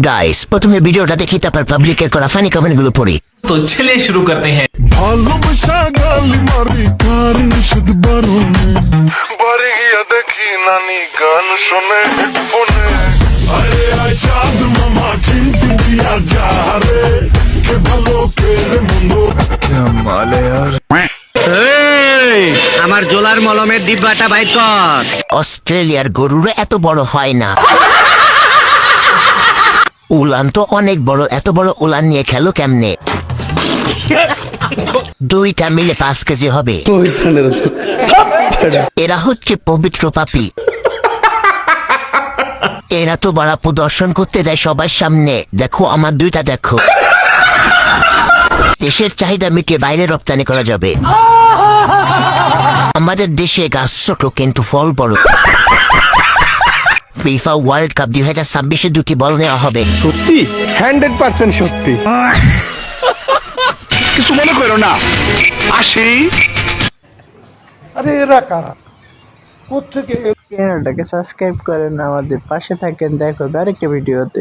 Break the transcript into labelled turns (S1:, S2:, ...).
S1: Guys প্রথমে ভিডিওটা দেখি তারপর পাবলিকের করা ফানি কমেন্টগুলো পড়ি।
S2: তো ছেলে শুরু করতে হ্যাঁ।
S3: ভালোবাসা গালি মারি কার নিষেধ বারণে। বাড়ি গিয়া দেখি নানি গান শুনে হেডফোনে। আরে আয় চাঁদ মামা চিনতে দিয়া যা কে ভালো কে রে মন্দ আর।
S4: আমার জোলার মলমের ডিব্বাটা বাইক কর।
S1: অস্ট্রেলিয়ার গরুরা এত বড় হয় না। উলান তো অনেক বড়, এত বড় উলান নিয়ে খেলো কেমনে? দুইটা মিলে পাঁচ কেজি হবে। এরা হচ্ছে পবিত্র পাপি। এরা তো বাড়া প্রদর্শন করতে দেয় সবার সামনে। দেখো, আমার দুইটা দেখো। দেশের চাহিদা মিটিয়ে বাইরে রপ্তানি করা যাবে। আমাদের দেশে গাছ ছোট, কিন্তু ফল বড়। ফিফা ওয়ার্ল্ড কাপ দুই হাজার ছাব্বিশে দুটি বল নেওয়া হবে।
S5: সত্যি? হান্ড্রেড পার্সেন্ট সত্যি। কিছু মনে করো না। আসি।
S3: আরে এরা কারা? কোথেকে
S6: চ্যানেলটাকে সাবস্ক্রাইব করেন আমাদের পাশে থাকেন দেখো আরেকটা ভিডিওতে